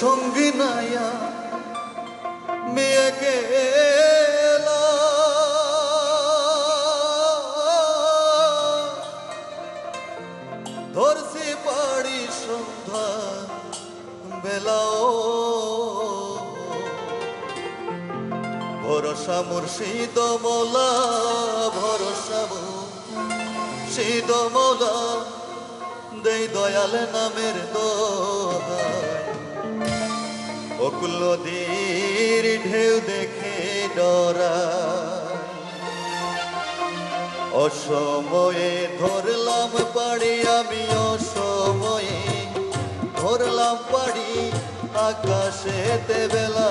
সঙ্গী নাইয়া মেয়ে ধরছি পাড়ি সন্ধ্যা বেলাও। ভরসা মুর্শিদ মোলা, ভরসা মুর্শিদ মোলা, দেই দয়াল নামের দোহাই অকুল ঢেউ দেখে ডরা। অসময়ে ধরলাম পাড়ি আমি অসময়ে ধরলাম পাড়ি আকাশে বেলা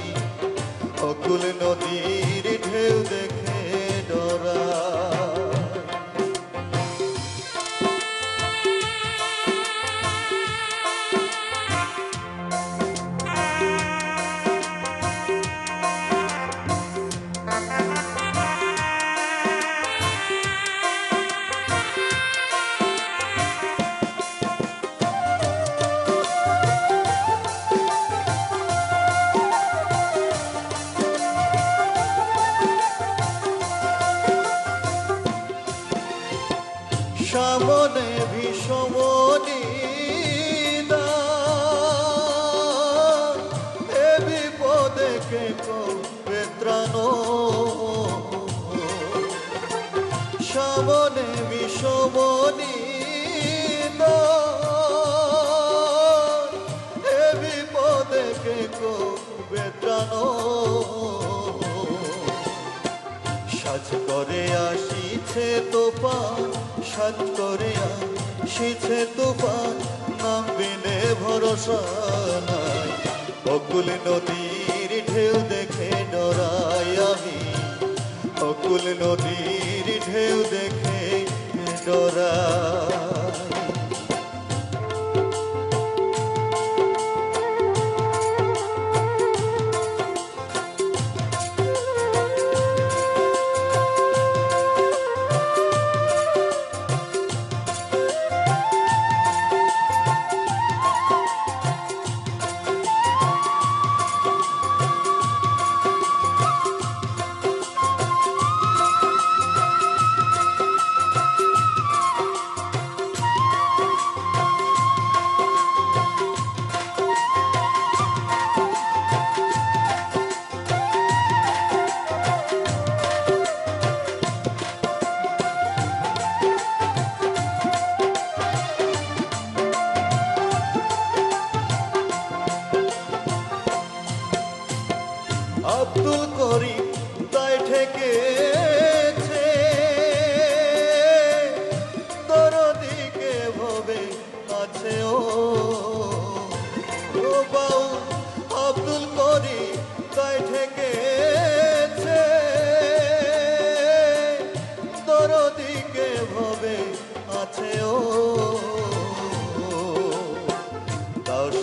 অকুল নদীর ঢেউ দেখে সামনে বিষমনি এ বিপদে কে করবে ত্রাণ সাজ করে আসিছে তোফান, সাজ করে আসিছে তোফান নাম বিনে ভরসা নাই। অকুল নদীর ঢেউ দেখে ডরাই আমি। অকুল নদীর ঢেউ দেখে ডরাই আব্দুল করিম তাই ঠেকেছে। দরদিকে ভবে আছে ও। বাউ, আব্দুল করিম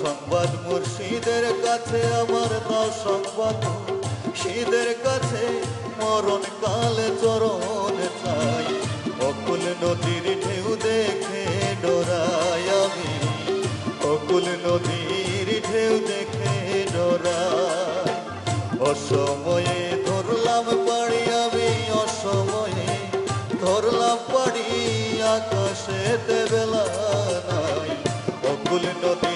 সংবাদ মুর্শিদের কাছে আমার দাও সংবাদ। মুর্শিদের কাছে মরণ কালে চরণ চাই অকুল নদীর ঢেউ দেখে ডরাই আমি। অকুল নদীর ঢেউ দেখে ডরাই। অসময়ে ধরলাম পাড়ি আমি, অসময়ে ধরলাম পাড়ি, আকাশেতে বেলা নাই। অকুল নদীর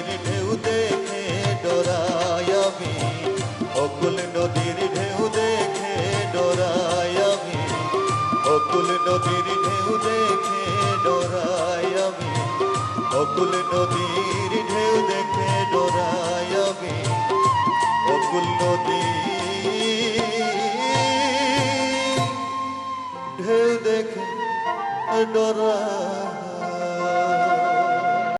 অকুল নদীর ঢেউ দেখে ডরাই আমি। অকুল নদীর ঢেউ দেখে ডরাই আমি। অকুল নদীর ঢেউ দেখে ডরাই আমি। অকুল নদীর ঢেউ দেখে ডরাই